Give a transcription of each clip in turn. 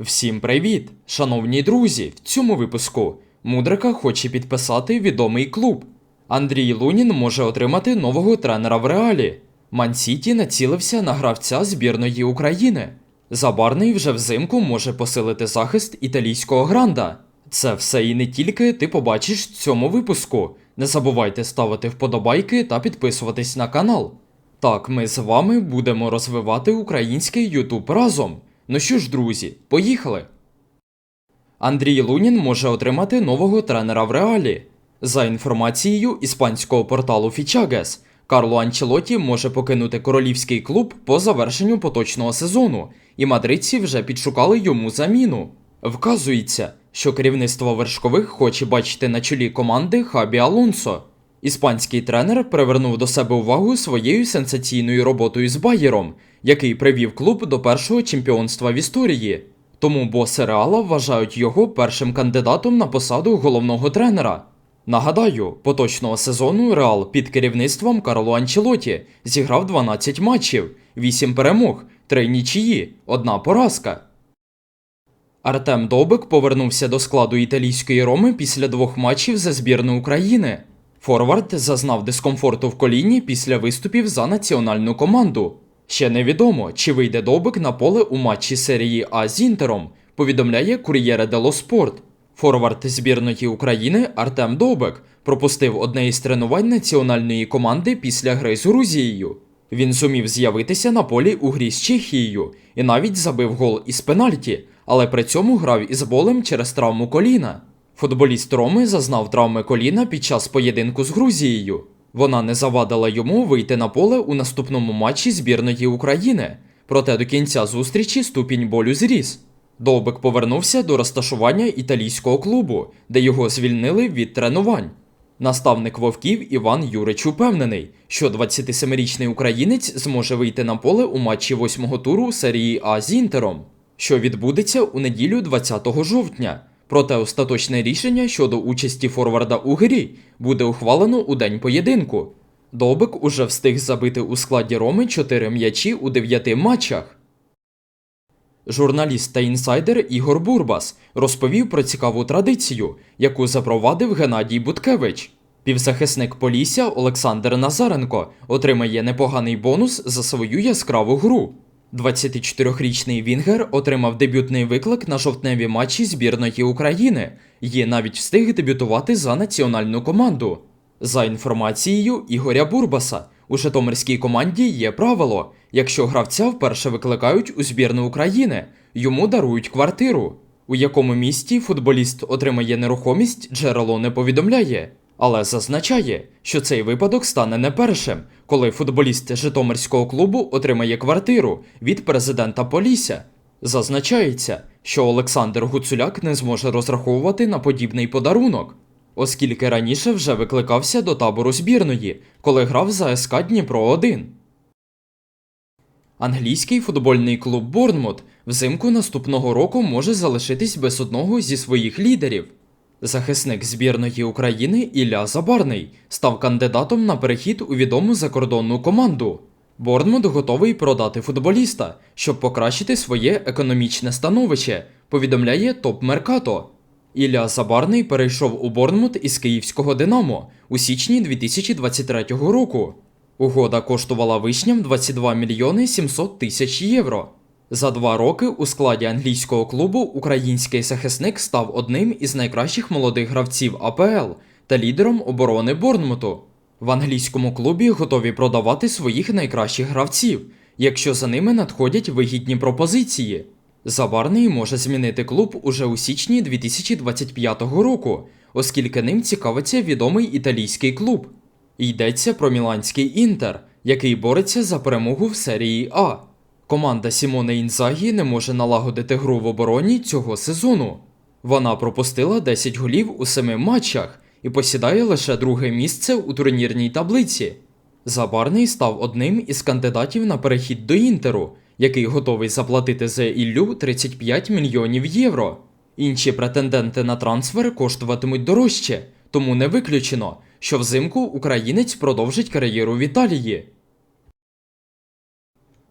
Всім привіт! Шановні друзі! В цьому випуску Мудрика хоче підписати відомий клуб. Андрій Лунін може отримати нового тренера в реалі. Ман-Сіті націлився на гравця збірної України. Забарний вже взимку може посилити захист італійського гранда. Це все і не тільки ти побачиш в цьому випуску. Не забувайте ставити вподобайки та підписуватись на канал. Так, ми з вами будемо розвивати український Ютуб разом. Ну що ж, друзі, поїхали! Андрій Лунін може отримати нового тренера в реалі. За інформацією іспанського порталу Фічагес, Карло Анчелоті може покинути королівський клуб по завершенню поточного сезону, і мадридці вже підшукали йому заміну. Вказується, що керівництво вершкових хоче бачити на чолі команди Хабі Алонсо. Іспанський тренер привернув до себе увагу своєю сенсаційною роботою з Байєром, який привів клуб до першого чемпіонства в історії. Тому боси Реала вважають його першим кандидатом на посаду головного тренера. Нагадаю, поточного сезону Реал під керівництвом Карло Анчелоті зіграв 12 матчів, 8 перемог, 3 нічиї, 1 поразка. Артем Довбик повернувся до складу італійської Роми після двох матчів за збірну України. Форвард зазнав дискомфорту в коліні після виступів за національну команду. Ще невідомо, чи вийде Довбик на поле у матчі серії А з Інтером, повідомляє Кур'єре Дело Спорт. Форвард збірної України Артем Довбик пропустив одне із тренувань національної команди після гри з Грузією. Він зумів з'явитися на полі у грі з Чехією і навіть забив гол із пенальті, але при цьому грав із болем через травму коліна. Футболіст Роми зазнав травми коліна під час поєдинку з Грузією. Вона не завадила йому вийти на поле у наступному матчі збірної України. Проте до кінця зустрічі ступінь болю зріс. Довбик повернувся до розташування італійського клубу, де його звільнили від тренувань. Наставник вовків Іван Юрич упевнений, що 27-річний українець зможе вийти на поле у матчі восьмого туру серії А з Інтером, що відбудеться у неділю 20 жовтня. Проте остаточне рішення щодо участі форварда у грі буде ухвалено у день поєдинку. Довбик уже встиг забити у складі Роми 4 м'ячі у 9 матчах. Журналіст та інсайдер Ігор Бурбас розповів про цікаву традицію, яку запровадив Геннадій Буткевич. Півзахисник Полісся Олександр Назаренко отримає непоганий бонус за свою яскраву гру. 24-річний Вінгер отримав дебютний виклик на жовтневі матчі збірної України і навіть встиг дебютувати за національну команду. За інформацією Ігоря Бурбаса, у Житомирській команді є правило: якщо гравця вперше викликають у збірну України, йому дарують квартиру. У якому місті футболіст отримає нерухомість, джерело не повідомляє, але зазначає, що цей випадок стане не першим, коли футболіст Житомирського клубу отримає квартиру від президента Полісся. Зазначається, що Олександр Гуцуляк не зможе розраховувати на подібний подарунок, оскільки раніше вже викликався до табору збірної, коли грав за СК Дніпро 1. Англійський футбольний клуб Борнмут взимку наступного року може залишитись без одного зі своїх лідерів. Захисник збірної України Ілля Забарний став кандидатом на перехід у відому закордонну команду. Борнмут готовий продати футболіста, щоб покращити своє економічне становище, повідомляє Топ Меркато. Ілля Забарний перейшов у Борнмут із київського Динамо у січні 2023 року. Угода коштувала вишням 22 мільйони 700 тисяч євро. За два роки у складі англійського клубу український захисник став одним із найкращих молодих гравців АПЛ та лідером оборони Борнмуту. В англійському клубі готові продавати своїх найкращих гравців, якщо за ними надходять вигідні пропозиції. Забарний може змінити клуб уже у січні 2025 року, оскільки ним цікавиться відомий італійський клуб. Йдеться про міланський інтер, який бореться за перемогу в серії А. Команда Сімоне Інзагі не може налагодити гру в обороні цього сезону. Вона пропустила 10 голів у 7 матчах і посідає лише друге місце у турнірній таблиці. Забарний став одним із кандидатів на перехід до Інтеру, який готовий заплатити за Іллю 35 мільйонів євро. Інші претенденти на трансфер коштуватимуть дорожче, тому не виключено, що взимку українець продовжить кар'єру в Італії.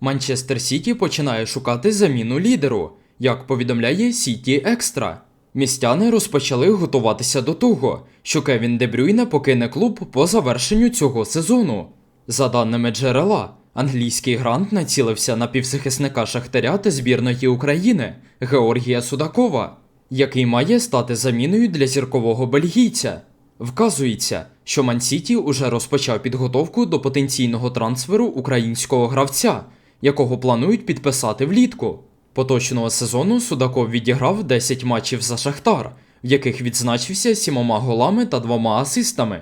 Манчестер Сіті починає шукати заміну лідеру. як повідомляє Сіті Екстра. Містяни розпочали готуватися до того, що Кевін Де Брюйне покине клуб по завершенню цього сезону. За даними джерела, англійський грант націлився на півзахисника Шахтаря та збірної України Георгія Судакова, який має стати заміною для зіркового бельгійця. Вказується, що Мансіті уже розпочав підготовку до потенційного трансферу українського гравця, якого планують підписати влітку. Поточного сезону Судаков відіграв 10 матчів за Шахтар, в яких відзначився сімома голами та двома асистами.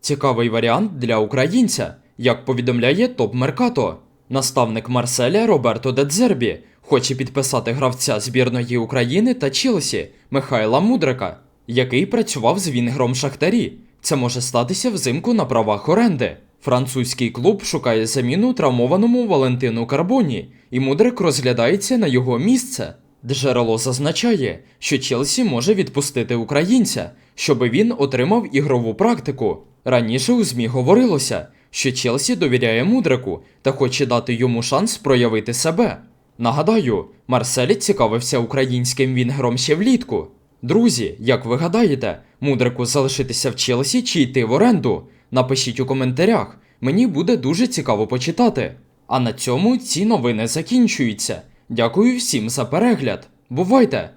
Цікавий варіант для українця, як повідомляє Топ Меркато. Наставник Марселя Роберто Дедзербі хоче підписати гравця збірної України та Челсі Михайла Мудрика, який працював з Вінгром Шахтарі. Це може статися взимку на правах оренди. Французький клуб шукає заміну травмованому Валентину Карбоні, і Мудрик розглядається на його місце. Джерело зазначає, що Челсі може відпустити українця, щоби він отримав ігрову практику. Раніше у ЗМІ говорилося, що Челсі довіряє Мудрику та хоче дати йому шанс проявити себе. Нагадаю, Марсель цікавився українським вінгером ще влітку. Друзі, як ви гадаєте, Мудрику залишитися в Челсі чи йти в оренду? Напишіть у коментарях, мені буде дуже цікаво почитати. А на цьому ці новини закінчуються. Дякую всім за перегляд. Бувайте!